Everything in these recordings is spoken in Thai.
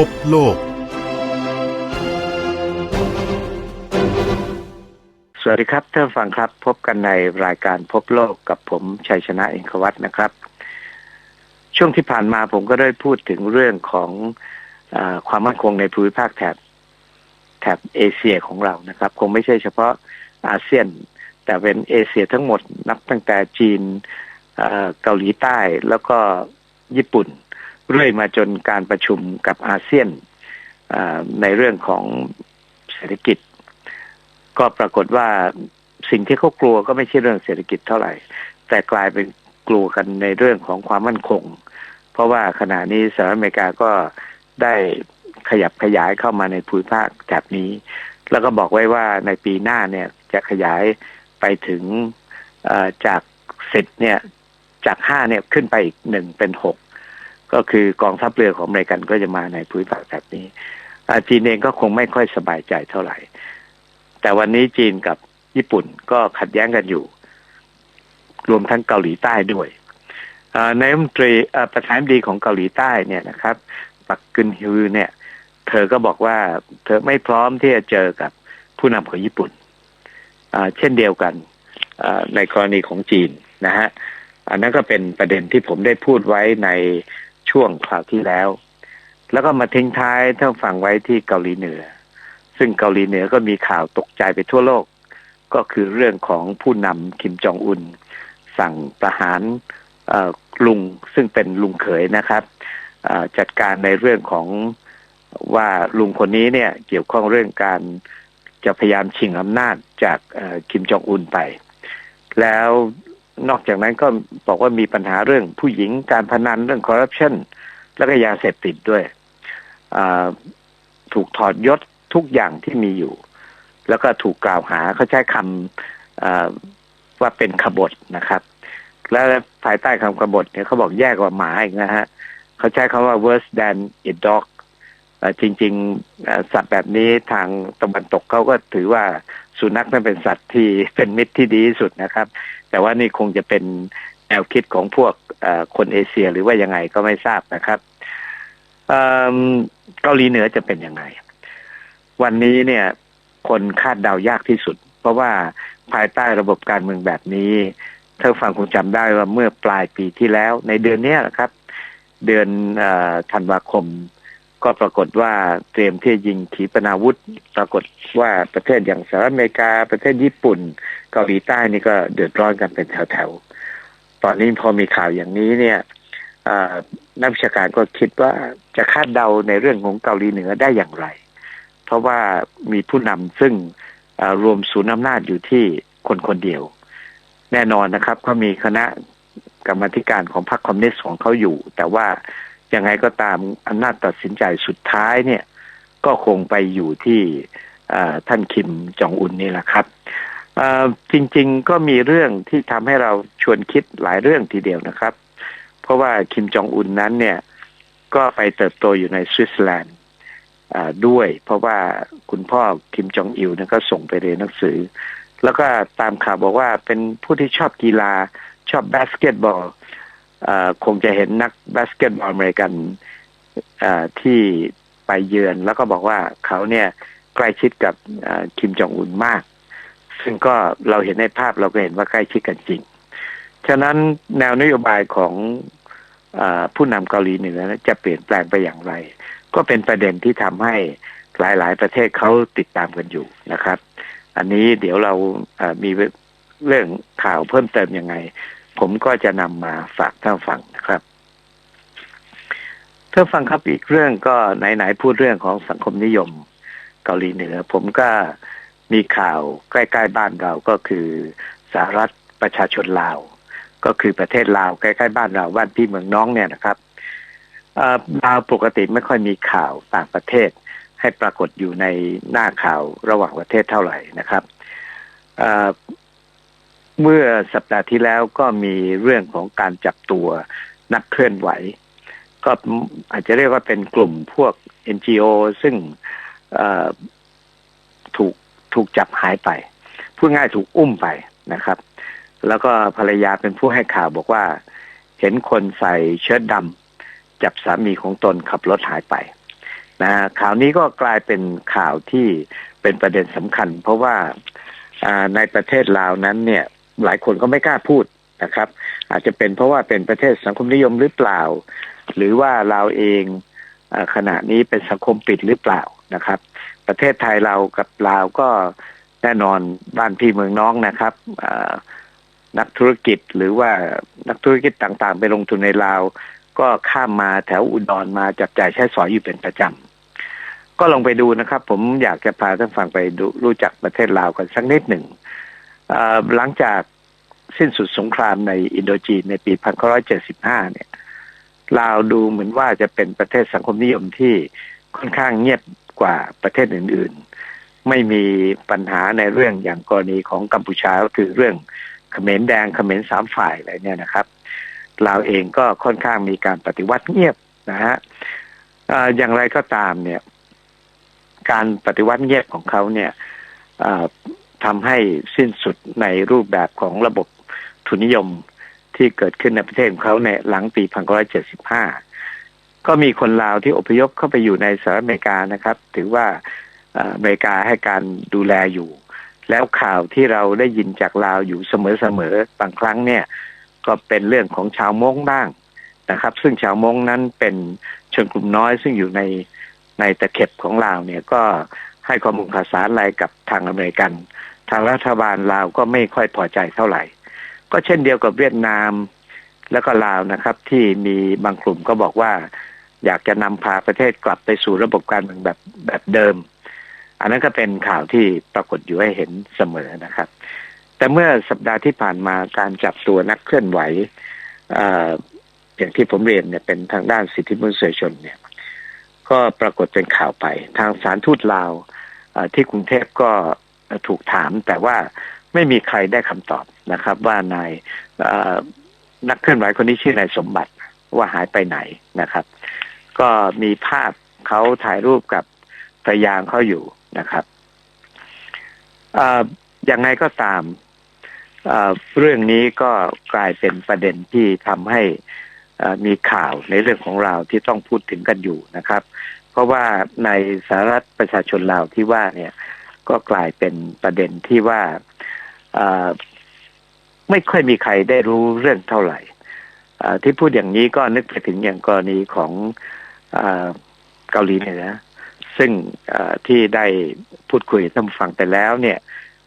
พบโลก สวัสดีครับท่านฟังครับพบกันในรายการพบโลกกับผมชัยชนะเองควัตนะครับ ช่วงที่ผ่านมาผมก็ได้พูดถึงเรื่องของอความมั่นคงในภูมิภาคแถบแถบเอเชียของเรานะครับ คงไม่ใช่เฉพาะอาเซียน แต่เป็นเอเชียทั้งหมดนับตั้งแต่จีนเกาหลีใต้แล้วก็ญี่ปุ่น เรื่อยมาจนการประชุมกับอาเซียนในเรื่องของเศรษฐกิจ ก็ปรากฏว่าสิ่งที่เขากลัวก็ไม่ใช่เรื่องเศรษฐกิจเท่าไหร่ แต่กลายเป็นกลัวกันในเรื่องของความมั่นคง เพราะว่าขณะนี้สหรัฐอเมริกาก็ได้ขยับขยายเข้ามาในภูมิภาคแถบนี้ แล้วก็บอกไว้ว่าในปีหน้าเนี่ยจะขยายไปถึงจากสิบเนี่ยจากห้าเนี่ยขึ้นไปอีกหนึ่งเป็นหก ก็คือกองทัพเรือของอเมริกันก็จะมาในภูมิภาคแถบนี้จีนเองก็คงไม่ค่อยสบายใจเท่าไหร่ แต่วันนี้จีนกับญี่ปุ่นก็ขัดแย้งกันอยู่ รวมทั้งเกาหลีใต้ด้วยนายมนตรีประธานดีของเกาหลีใต้เนี่ยนะครับปักกึนฮิวเนี่ย เธอก็บอกว่าเธอไม่พร้อมที่จะเจอกับผู้นำของญี่ปุ่นเช่นเดียวกันในกรณีของจีนนะฮะอันนั้นก็เป็นประเด็นที่ผมได้พูดไว้ใน ช่วงคราวที่แล้ว แล้วก็มาทิ้งท้ายท่านฟังไว้ที่เกาหลีเหนือ ซึ่งเกาหลีเหนือก็มีข่าวตกใจไปทั่วโลก ก็คือเรื่องของผู้นำคิมจองอุนสั่งประหารอ่อลุงซึ่งเป็นลุงเขยนะครับอ่อจัดการในเรื่องของว่าลุงคนนี้เนี่ยเกี่ยวข้องเรื่องการจะพยายามชิงอำนาจจากอ่อคิมจองอุนไป แล้ว นอกจากนั้นก็บอกว่ามีปัญหาเรื่องผู้หญิงการพนันเรื่องคอร์รัปชันแล้วก็ยาเสพติดด้วยถูกถอดยศทุกอย่างที่มีอยู่ แล้วก็ถูกกล่าวหาเขาใช้คำว่าเป็นขบฏนะครับ และภายใต้คำขบฏเนี่ยเขาบอกแย่กว่าหมาอีกนะฮะเขาใช้คำว่า worse than a dog จริงๆสัตว์แบบนี้ทางตะวันตกเขาก็ถือว่าสุนัขนั้นเป็นสัตว์ที่เป็นมิตรที่ดีที่สุดนะครับ แต่ว่านี่คงจะเป็นแนวคิดของพวกคนเอเชียหรือว่ายังไงก็ไม่ทราบนะครับเกาหลีเหนือจะเป็นยังไง วันนี้เนี่ย คนคาดเดายากที่สุด เพราะว่าภายใต้ระบบการเมืองแบบนี้ถ้าฟังคงจำได้ว่าเมื่อปลายปีที่แล้ว ในเดือนนี้นะครับ เดือนอธันวาคม ก็ปรากฏว่าเตรียมที่ยิงขีปนาวุธ ปรากฏว่าประเทศอย่างสหรัฐอเมริกา ประเทศญี่ปุ่น เกาหลีใต้นี่ก็เดือดร้อนกันเป็นแถวๆ ตอนนี้พอมีข่าวอย่างนี้เนี่ยนักวิชาการก็คิดว่าจะคาดเดาในเรื่องของเกาหลีเหนือได้อย่างไร เพราะว่ามีผู้นำซึ่งรวมศูนย์อำนาจอยู่ที่คนคนเดียว แน่นอนนะครับเขามีคณะกรรมธิการของพรรคคอมมิวนิสต์ของเขาอยู่ แต่ว่า ยังไงก็ตามอำนาจตัดสินใจสุดท้ายเนี่ย ก็คงไปอยู่ที่ท่านคิมจองอุนนี่แหละครับจริงๆก็มีเรื่องที่ทำให้เราชวนคิดหลายเรื่องทีเดียวนะครับ เพราะว่าคิมจองอุนนั้นเนี่ย ก็ไปเติบโตอยู่ในสวิตเซอร์แลนด์ด้วย เพราะว่าคุณพ่อคิมจองอิลเนี่ยก็ส่งไปเรียนหนังสือ แล้วก็ตามข่าวบอกว่าเป็นผู้ที่ชอบกีฬาชอบบาสเกตบอล คงจะเห็นนักบาสเกตบอลอเมริกันที่ไปเยือนแล้วก็บอกว่าเขาเนี่ยใกล้ชิดกับคิมจองอุนมาก ซึ่งก็เราเห็นในภาพเราก็เห็นว่าใกล้ชิดกันจริง ฉะนั้นแนวนโยบายของอผู้นำเกาหลีเหนือจะเปลี่ยนแปลงไปอย่างไร ก็เป็นประเด็นที่ทำให้หลาย ๆ ประเทศเขาติดตามกันอยู่นะครับ อันนี้เดี๋ยวเรามีเรื่องข่าวเพิ่มเติมยังไง ผมก็จะนำมาฝากท่านฟังนะครับท่านฟังครับอีกเรื่องก็ไหนๆพูดเรื่องของสังคมนิยมเกาหลีเหนือ ผมก็มีข่าวใกล้ๆบ้านเราก็คือสหรัฐประชาชนลาว ก็คือประเทศลาวใกล้ๆบ้านเราบ้านพี่เมืองน้องเนี่ยนะครับลาวปกติไม่ค่อยมีข่าวต่างประเทศ ให้ปรากฏอยู่ในหน้าข่าวระหว่างประเทศเท่าไหร่นะครับ เมื่อสัปดาห์ที่แล้วก็มีเรื่องของการจับตัวนักเคลื่อนไหว ก็อาจจะเรียกว่าเป็นกลุ่มพวก NGO ซึ่งเอ่อถูกถูกจับหายไป พูดง่ายถูกอุ้มไปนะครับ แล้วก็ภรรยาเป็นผู้ให้ข่าวบอกว่า เห็นคนใส่เชิ้ตดำจับสามีของตนขับรถหายไปนะข่าวนี้ก็กลายเป็นข่าวที่เป็นประเด็นสำคัญ เพราะว่าในประเทศลาวนั้นเนี่ย หลายคนก็ไม่กล้าพูดนะครับ อาจจะเป็นเพราะว่าเป็นประเทศสังคมนิยมหรือเปล่า หรือว่าเราเองอขณะนี้เป็นสังคมปิดหรือเปล่านะครับ ประเทศไทยเรากับลาวก็แน่นอนบ้านพี่เมืองน้องนะครับนักธุรกิจหรือว่านักธุรกิจต่างๆ ไปลงทุนในลาว ก็ข้ามมาแถวอุดรมาจับจ่ายใช้สอยอยู่เป็นประจำก็ลองไปดูนะครับ ผมอยากจะพาท่านฟังไปดูรู้จักประเทศลาวกันสักนิดหนึ่ง หลังจากสิ้นสุดสงครามในอินโดจีนในปี 1975 เนี่ยลาวดูเหมือนว่าจะเป็นประเทศสังคมนิยมที่ค่อนข้างเงียบกว่าประเทศอื่น ๆ ไม่มีปัญหาในเรื่องอย่างกรณีของกัมพูชาก็คือเรื่องเขมรแดงเขมรสามฝ่ายอะไรเนี่ยนะครับลาวเองก็ค่อนข้างมีการปฏิวัติเงียบนะฮะอย่างไรก็ตามเนี่ย การปฏิวัติเงียบของเขาเนี่ย ทำให้สิ้นสุดในรูปแบบของระบบทุนนิยมที่เกิดขึ้นในประเทศของเขาในหลังปี 1975 ก็มีคนลาวที่อพยพเข้าไปอยู่ในสหรัฐอเมริกานะครับ ถือว่าอเมริกาให้การดูแลอยู่ แล้วข่าวที่เราได้ยินจากลาวอยู่เสมอๆบางครั้งเนี่ย ก็เป็นเรื่องของชาวม้งบ้างนะครับ ซึ่งชาวม้งนั้นเป็นชนกลุ่มน้อย ซึ่งอยู่ในในตะเข็บของลาวเนี่ยก็ให้ข้อมูลข่าวสารอะไรกับทางอเมริกัน ทางรัฐบาลลาวก็ไม่ค่อยพอใจเท่าไหร่ ก็เช่นเดียวกับเวียดนามแล้วก็ลาวนะครับ ที่มีบางกลุ่มก็บอกว่า อยากจะนำพาประเทศกลับไปสู่ระบบการเมืองแบบแบบเดิม อันนั้นก็เป็นข่าวที่ปรากฏอยู่ให้เห็นเสมอนะครับ แต่เมื่อสัปดาห์ที่ผ่านมาการจับตัวนักเคลื่อนไหวอย่างที่ผมเรียนเนี่ยเป็นทางด้านสิทธิมนุษยชนเนี่ย ก็ปรากฏเป็นข่าวไป ทางสารทูตลาวที่กรุงเทพก็ ถูกถาม แต่ว่าไม่มีใครได้คำตอบนะครับ ว่านายนักเคลื่อนไหวคนนี้ชื่อนายสมบัติว่าหายไปไหนนะครับ ก็มีภาพเขาถ่ายรูปกับภรรยาเขาอยู่นะครับอย่างไรก็ตามเรื่องนี้ก็กลายเป็นประเด็นที่ทำให้มีข่าวในเรื่องของเราที่ต้องพูดถึงกันอยู่นะครับ เพราะว่าในสหรัฐประชาชนลาวที่ว่าเนี่ย ก็กลายเป็นประเด็นที่ว่าไม่ค่อยมีใครได้รู้เรื่องเท่าไหร่ที่พูดอย่างนี้ก็นึกไปถึงอย่างกรณีของเกาหลีเหนือซึ่งที่ได้พูดคุยท่านฟังไปแล้ว เนี่ย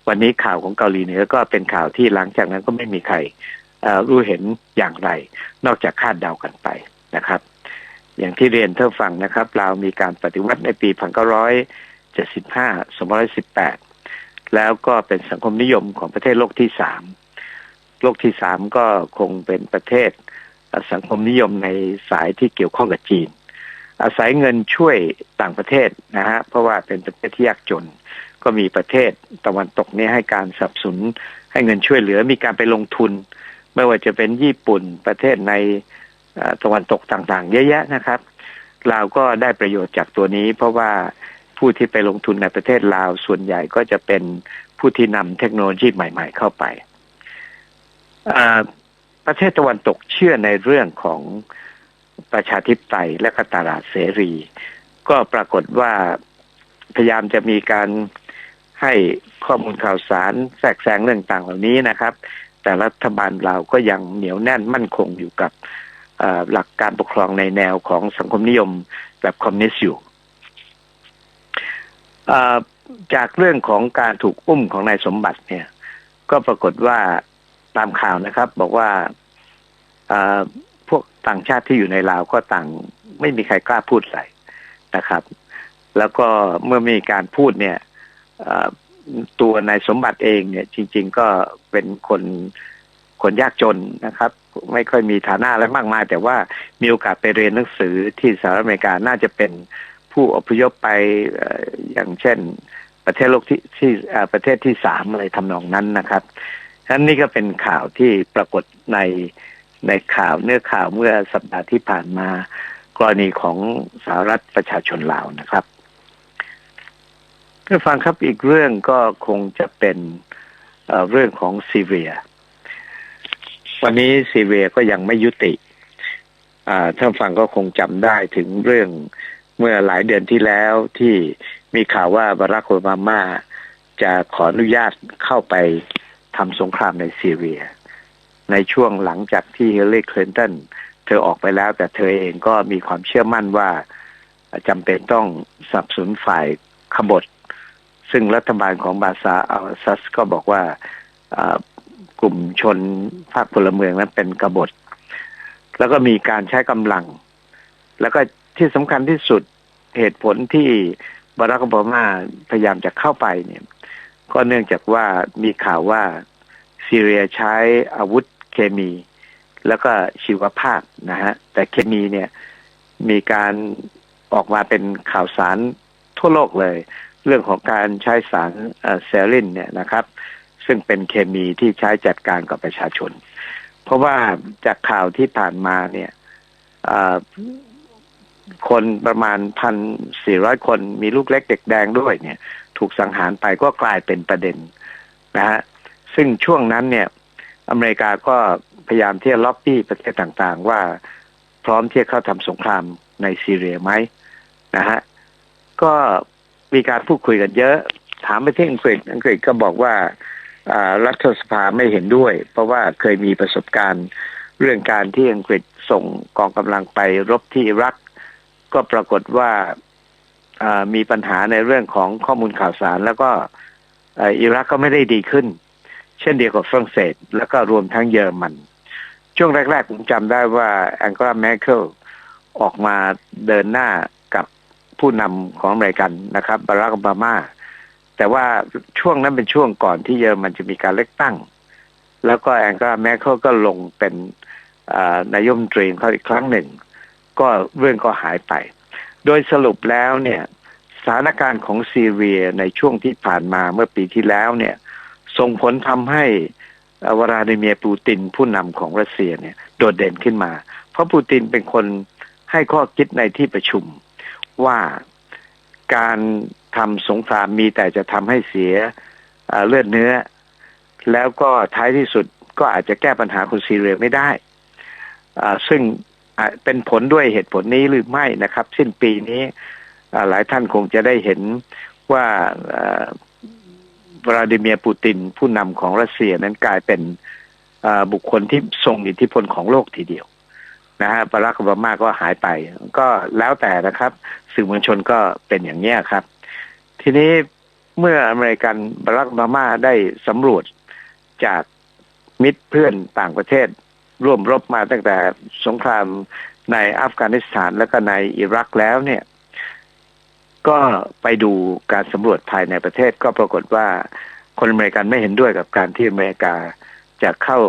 วันนี้ข่าวของเกาหลีเหนือก็เป็นข่าวที่หลังจากนั้นก็ไม่มีใครรู้เห็นอย่างไร นอกจากคาดเดากันไปนะครับ อย่างที่เรียนเท่าฟังนะครับเรามีการปฏิวัติในปี 1975 218 แล้วก็เป็นสังคมนิยมของประเทศโลกที่สามโลกที่สามก็คงเป็นประเทศสังคมนิยมในสายที่เกี่ยวข้องกับจีน อาศัยเงินช่วยต่างประเทศนะฮะเพราะว่าเป็นประเทศที่ยากจน ก็มีประเทศตะวันตกนี้ให้การสนับสนุนให้เงินช่วยเหลือมีการไปลงทุน ไม่ว่าจะเป็นญี่ปุ่นประเทศในตะวันตกต่างๆ เยอะแยะนะครับเราก็ได้ประโยชน์จากตัวนี้ เพราะว่า ผู้ที่ไปลงทุนในประเทศลาวส่วนใหญ่ก็จะเป็นผู้ที่นำเทคโนโลยีใหม่ ๆ เข้าไป ประเทศตะวันตกเชื่อในเรื่องของประชาธิปไตยและก็ตลาดเสรี ก็ปรากฏว่าพยายามจะมีการให้ข้อมูลข่าวสารแทรกแซงเรื่องต่างเหล่านี้นะครับ แต่รัฐบาลเราก็ยังเหนียวแน่นมั่นคงอยู่กับหลักการปกครองในแนวของสังคมนิยมแบบคอมมิวนิสต์อยู่ จากเรื่องของการถูกอุ้มของนายสมบัติเนี่ย ก็ปรากฏว่าตามข่าวนะครับ บอกว่าพวกต่างชาติที่อยู่ในลาวก็ต่างไม่มีใครกล้าพูดใส่นะครับ แล้วก็เมื่อมีการพูดเนี่ยตัวนายสมบัติเองเนี่ย จริง ๆก็เป็นคนคนยากจนนะครับ ไม่ค่อยมีฐานะอะไรมากมาย แต่ว่ามีโอกาสไปเรียนหนังสือที่สหรัฐอเมริกาน่าจะเป็น ผู้อพยพไปอย่างเช่น ประเทศโลกที่ที่ประเทศที่สามอะไรทำนองนั้นนะครับฉะนั้นนี่ก็เป็นข่าวที่ปรากฏในในข่าวเนื้อข่าวเมื่อสัปดาห์ที่ผ่านมา กรณีของสหรัฐประชาชนลาวนะครับเพื่อฟังครับอีกเรื่องก็คงจะเป็นเเรื่องของซีเรีย วันนี้ซีเรียก็ยังไม่ยุติท่านฟังก็คงจำได้ถึงเรื่อง เมื่อหลายเดือนที่แล้วที่มีข่าวว่าบารักโอบามาจะขออนุญาตเข้าไปทำสงครามในซีเรีย ในช่วงหลังจากที่เฮเลรีคลินตันเธอออกไปแล้ว แต่เธอเองก็มีความเชื่อมั่นว่าจำเป็นต้องสนับสนุนฝ่ายขบฏ ซึ่งรัฐบาลของบาซาอัลซัสก็บอกว่ากลุ่มชนภาคพลเมืองนั้นเป็นกบฏ แล้วก็มีการใช้กำลัง แล้วก็ ที่สำคัญที่สุดเหตุผลที่บารักโอบามาพยายามจะเข้าไปเนี่ย ก็เนื่องจากว่ามีข่าวว่าซีเรียใช้อาวุธเคมี แล้วก็ชีวภาพนะฮะแต่เคมีเนี่ยมีการออกมาเป็นข่าวสารทั่วโลกเลย เรื่องของการใช้สารเซรินเนี่ยนะครับ ซึ่งเป็นเคมีที่ใช้จัดการกับประชาชน เพราะว่าจากข่าวที่ผ่านมาเนี่ย คนประมาณพันสี่ร้อยคนมีลูกเล็กเด็กแดงด้วยเนี่ย ถูกสังหารไปก็กลายเป็นประเด็นนะฮะซึ่งช่วงนั้นเนี่ยอเมริกาก็พยายามที่จะล็อบบี้ประเทศต่างๆ ว่าพร้อมที่จะเข้าทำสงครามในซีเรียไหมนะฮะก็มีการพูดคุยกันเยอะ ถามไปที่อังกฤษอังกฤษก็บอกว่ารัฐสภาไม่เห็นด้วย เพราะว่าเคยมีประสบการณ์เรื่องการที่อังกฤษส่งกองกำลังไปรบที่อิรัก ก็ปรากฏว่ามีปัญหาในเรื่องของข้อมูลข่าวสาร แล้วก็อิรักก็ไม่ได้ดีขึ้น เช่นเดียวกับฝรั่งเศส แล้วก็รวมทั้งเยอรมัน ช่วงแรกๆผมจำได้ว่าแองกลาแมคเคิลออกมาเดินหน้ากับผู้นำของอเมริกันนะครับบารักโอบามาแต่ว่าช่วงนั้นเป็นช่วงก่อนที่เยอรมันจะมีการเลือกตั้ง แล้วก็แองกลาแมคเคิลก็ลงเป็นนายมตรีเขาอีกครั้งหนึ่ง ก็เรื่องก็หายไป โดยสรุปแล้วเนี่ยสถานการณ์ของซีเรียในช่วงที่ผ่านมาเมื่อปีที่แล้วเนี่ยส่งผลทำให้วลาดิเมียปูตินผู้นำของรัสเซียเนี่ยโดดเด่นขึ้นมา เพราะปูตินเป็นคนให้ข้อคิดในที่ประชุมว่าการทำสงครามมีแต่จะทำให้เสียเลือดเนื้อ แล้วก็ท้ายที่สุดก็อาจจะแก้ปัญหาคนซีเรียไม่ได้ ซึ่ง เป็นผลด้วยเหตุผลนี้หรือไม่นะครับ สิ้นปีนี้หลายท่านคงจะได้เห็นว่าวลาดิเมียร์ปูตินผู้นำของรัสเซียนั้นกลายเป็นบุคคลที่ทรงอิทธิพลของโลกทีเดียวนะฮะบารักโอบามาก็หายไป ก็แล้วแต่นะครับ สื่อมวลชนก็เป็นอย่างนี้ครับ ทีนี้เมื่ออเมริกันบารักโอบามาได้สำรวจจากมิตรเพื่อนต่างประเทศ ร่วมรบมาตั้งแต่สงครามในอัฟกานิสถานและก็ในอิรักแล้วเนี่ย ก็ไปดูการสำรวจภายในประเทศก็ปรากฏว่าคนอเมริกันไม่เห็นด้วยกับการที่อเมริกาจะเข้า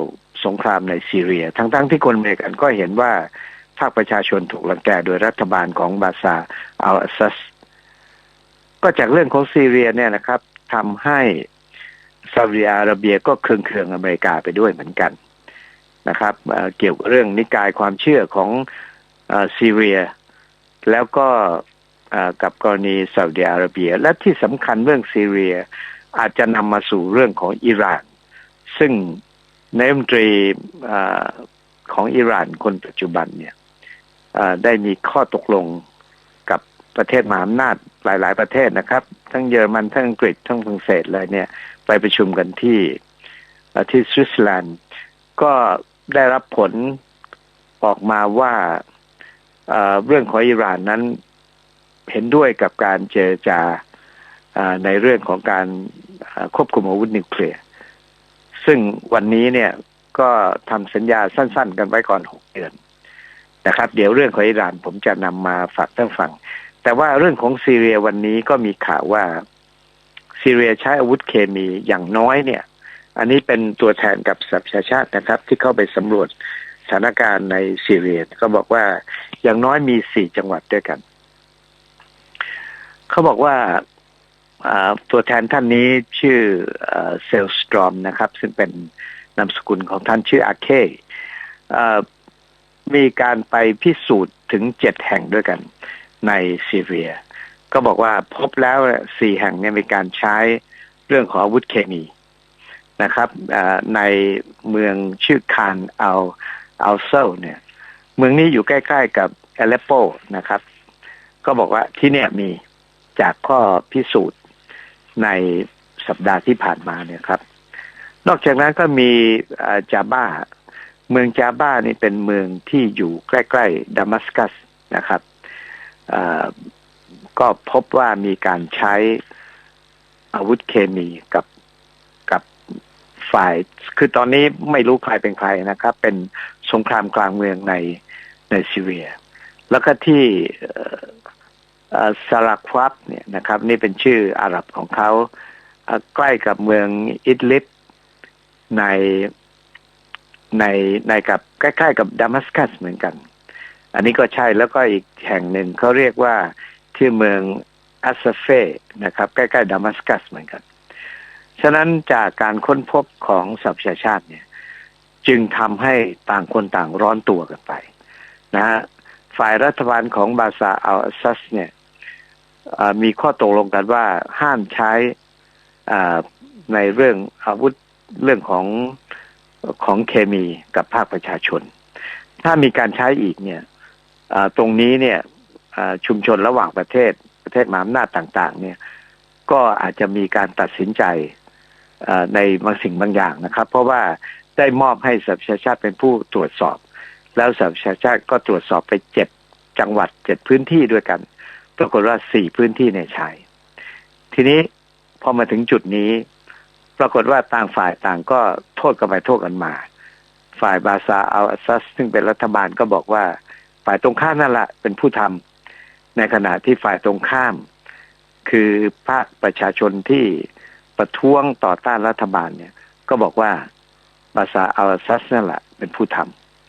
สงครามในซีเรีย ทั้งๆทที่คนอเมริกันก็เห็นว่าภาคประชาชนถูกลังแกโดยรัฐบาลของบาซาอัลอาซัส ก็จากเรื่องของซีเรียเนี่ยนะครับทำให้ซาอุดิอาระเบียก็เคืองเคืองอเมริกาไปด้วยเหมือนกัน นะครับเกี่ยวกับเรื่องนิกายความเชื่อของซีเรีย แล้วก็กับกรณีซาอุดิอาระเบีย และที่สำคัญเรื่องซีเรีย อาจจะนำมาสู่เรื่องของอิหร่าน ซึ่งนายมนตรีของอิหร่านคนปัจจุบันเนี่ยได้มีข้อตกลงกับประเทศมหาอำนาจหลาย ๆ ประเทศนะครับ ทั้งเยอรมันทั้งอังกฤษทั้งฝรั่งเศสเลยเนี่ย ไปประชุมกันที่ที่สวิตเซอร์แลนด์ก็ ได้รับผลออกมาว่าเรื่องของอิหร่านนั้นเห็นด้วยกับการเจรจาในเรื่องของการควบคุมอาวุธนิวเคลียร์ ซึ่งวันนี้เนี่ยก็ทำสัญญาสั้น ๆ กันไว้ก่อนหกเดือนนะครับ เดี๋ยวเรื่องของอิหร่านผมจะนำมาฝากท่านฟัง แต่ว่าเรื่องของซีเรียวันนี้ก็มีข่าวว่าซีเรียใช้อาวุธเคมีอย่างน้อยเนี่ย อันนี้เป็นตัวแทนกับสัพชาชาตินะครับ ที่เข้าไปสำรวจสถานการณ์ในซีเรีย ก็บอกว่าอย่างน้อยมีสี่จังหวัดด้วยกัน เขาบอกว่าตัวแทนท่านนี้ชื่อเซลสตรอมนะครับ ซึ่งเป็นนามสกุลของท่านชื่ออาเคมีการไปพิสูจน์ถึงเจ็ดแห่งด้วยกันในซีเรีย ก็บอกว่าพบแล้วสี่แห่งเนี่ยมีการใช้เรื่องของอาวุธเคมี นะครับในเมืองชื่อคานอัลอัลเซลเนี่ยเมืองนี้อยู่ใกล้ ๆ กับเอเลโปนะครับ ก็บอกว่าที่เนี่ยมีจากข้อพิสูจน์ในสัปดาห์ที่ผ่านมาเนี่ยครับ นอกจากนั้นก็มีจาบ้า เมืองจาบ้านี่เป็นเมืองที่อยู่ใกล้ ๆดามัสกัสนะครับก็พบว่ามีการใช้อาวุธเคมีกับ ฝ่าย คือตอนนี้ไม่รู้ใครเป็นใครนะครับ เป็นสงครามกลางเมืองในในซีเรีย แล้วก็ที่สลักฟับเนี่ยนะครับ นี่เป็นชื่ออาหรับของเขาใกล้กับเมืองอิดลิบในในในกับใกล้ๆกับดามัสกัสเหมือนกัน อันนี้ก็ใช่แล้วก็อีกแห่งหนึ่งเขาเรียกว่าที่เมืองอัสเฟนะครับ ใกล้ๆดามัสกัสเหมือนกัน ฉะนั้นจากการค้นพบของสัพชาชาติเนี่ย จึงทำให้ต่างคนต่างร้อนตัวกันไป นะฮะฝ่ายรัฐบาลของบาซาอัลซัสเนี่ยมีข้อตกลงกันว่าห้ามใช้ในเรื่องอาวุธเรื่องของของเคมีกับภาคประชาชน ถ้ามีการใช้อีกเนี่ยตรงนี้เนี่ยชุมชนระหว่างประเทศประเทศมหาอำนาจต่าง ๆ เนี่ย ก็อาจจะมีการตัดสินใจ ในบางสิ่งบางอย่างนะครับ เพราะว่าได้มอบให้สัพชาชาติเป็นผู้ตรวจสอบ แล้วสัพชาชาติก็ตรวจสอบไปเจ็ดจังหวัดเจ็ดพื้นที่ด้วยกัน ปรากฏว่าสี่พื้นที่ในชาย ทีนี้พอมาถึงจุดนี้ ปรากฏว่าต่างฝ่ายต่างก็โทษกันไปโทษกันมา ฝ่ายบาซาอัลอาซัส ซึ่งเป็นรัฐบาลก็บอกว่า ฝ่ายตรงข้ามนั่นแหละเป็นผู้ทำในขณะที่ฝ่ายตรงข้าม คือภาคประชาชนที่ ประท้วงต่อต้านรัฐบาลเนี่ย ก็บอกว่าบาซาอัลอาซัสนั่นแหละเป็นผู้ท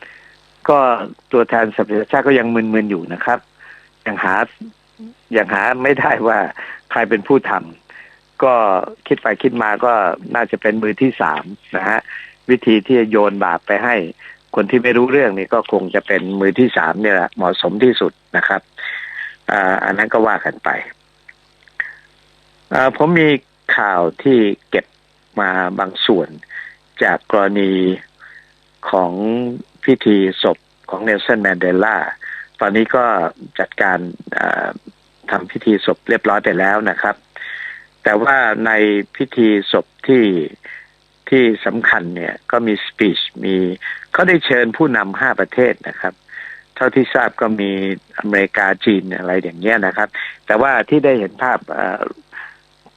ำก็ตัวแทนสัพยาชาติก็ยังมึนๆอยู่นะครับ ยังหายังหาไม่ได้ว่าใครเป็นผู้ทำก็คิดไปคิดมาก็น่าจะเป็นมือที่สามนะฮะวิธีที่จะโยนบาปไปให้ คนที่ไม่รู้เรื่องนี่ก็คงจะเป็นมือที่สามเนี่ยแหละเหมาะสมที่สุดนะครับอ่าอันนั้นก็ว่ากันไปผมมี ข่าวที่เก็บมาบางส่วน จากกรณีของพิธีศพของเนลสันแมนเดลาตอนนี้ก็จัดการทำพิธีศพเรียบร้อยไปแล้วนะครับ แต่ว่าในพิธีศพที่ที่สำคัญเนี่ยก็มีสปีชมีเขาได้เชิญผู้นำห้าประเทศนะครับ เท่าที่ทราบก็มีอเมริกาจีนอะไรอย่างเงี้ยนะครับ แต่ว่าที่ได้เห็นภาพ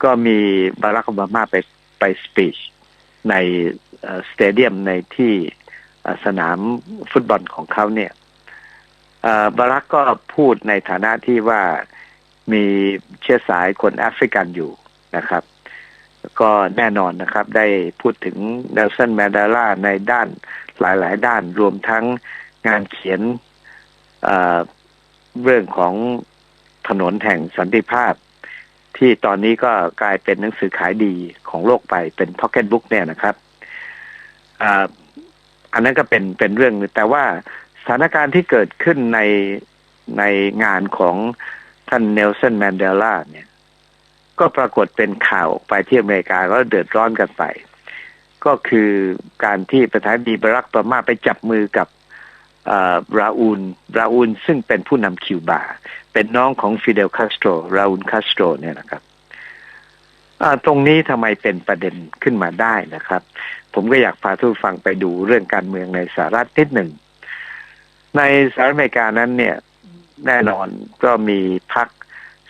ก็มีบารักโอบามาไปไปสปีชในสเตเดียมในที่สนามฟุตบอลของเขาเนี่ยบารักก็พูดในฐานะที่ว่ามีเชื้อสายคนแอฟริกันอยู่นะครับ ก็แน่นอนนะครับ ได้พูดถึงเนลสันแมนเดลาในด้านหลายๆ ด้านรวมทั้งงานเขียนเรื่องของถนนแห่งสันติภาพ ที่ตอนนี้ก็กลายเป็นหนังสือขายดีของโลกไปเป็นพ็อกเก็ตบุ๊กเนี่ยนะครับอันนั้นก็เป็นเป็นเรื่องแต่ว่าสถานการณ์ที่เกิดขึ้นในในงานของท่านเนลสันแมนเดลาเนี่ย ก็ปรากฏเป็นข่าวออกไปที่อเมริกาก็เดือดร้อนกันไป ก็คือการที่ประธานดีบรักปามาไปจับมือกับ ราอูลราอูลซึ่งเป็นผู้นำคิวบา เป็นน้องของฟิเดลคาสโตรราอูลคาสโตรเนี่ยนะครับตรงนี้ทำไมเป็นประเด็นขึ้นมาได้นะครับ ผมก็อยากพาทุกฟังไปดูเรื่องการเมืองในสหรัฐนิดหนึ่ง ในสหรัฐอเมริกานั้นเนี่ยแน่นอนก็มีพัก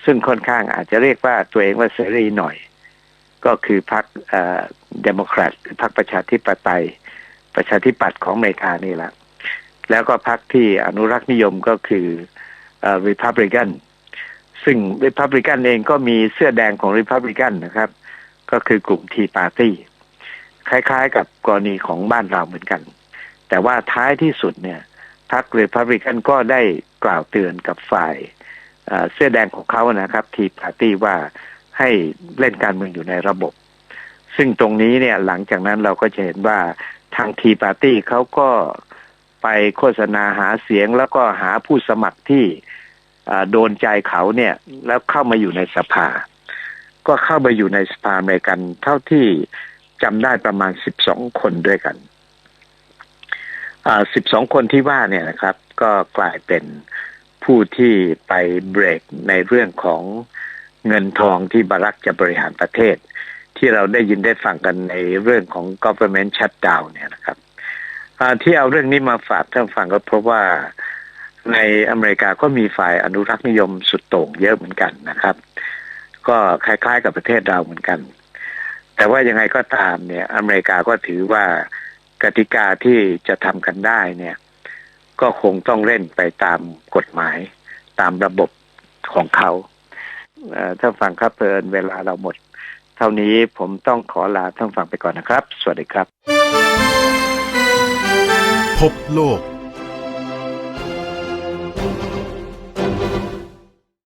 ซึ่งค่อนข้างอาจจะเรียกว่าตัวเองว่าเสรีหน่อย ก็คือพรรคเดโมแครตพรรคประชาธิปไตย ประชาธิปัตย์ของอเมริกานี่แหละ แล้วก็พรรคที่อนุรักษ์นิยมก็คือริพับลิกันซึ่งริพับลิกันเองก็มีเสื้อแดงของริพับลิกันนะครับ ก็คือกลุ่มทีปาร์ตี้คล้ายๆ กับกรณีของบ้านเราเหมือนกัน แต่ว่าท้ายที่สุดเนี่ยพรรครีพับลิกันก็ได้กล่าวเตือนกับฝ่ายเสื้อแดงของเขานะครับ ทีปาร์ตี้ว่าให้เล่นการเมืองอยู่ในระบบ ซึ่งตรงนี้เนี่ยหลังจากนั้นเราก็จะเห็นว่าทางทีปาร์ตี้เขาก็ ไปโฆษณาหาเสียงแล้วก็หาผู้สมัครที่โดนใจเขาเนี่ยแล้วเข้ามาอยู่ในสภา ก็เข้ามาอยู่ในสภาเมริกัน เท่าที่จำได้ประมาณสิบสองคนด้วยกันสิบสองคนที่ว่าเนี่ยนะครับ ก็กลายเป็นผู้ที่ไปเบรกในเรื่องของเงินทองที่บารักจะบริหารประเทศ ที่เราได้ยินได้ฟังกันในเรื่องของ government shutdown เนี่ย ที่เอาเรื่องนี้มาฝากท่านฟังก็เพราะว่าในอเมริกาก็มีฝ่ายอนุรักษ์นิยมสุดโต่งเยอะเหมือนกันนะครับ ก็คล้ายๆกับประเทศเราเหมือนกัน แต่ว่ายังไงก็ตามเนี่ย อเมริกาก็ถือว่ากติกาที่จะทำกันได้เนี่ย ก็คงต้องเล่นไปตามกฎหมาย ตามระบบของเขาท่านฟังครับเพลินเวลาเราหมด เท่านี้ผมต้องขอลาท่านฟังไปก่อนนะครับ สวัสดีครับ พบโลก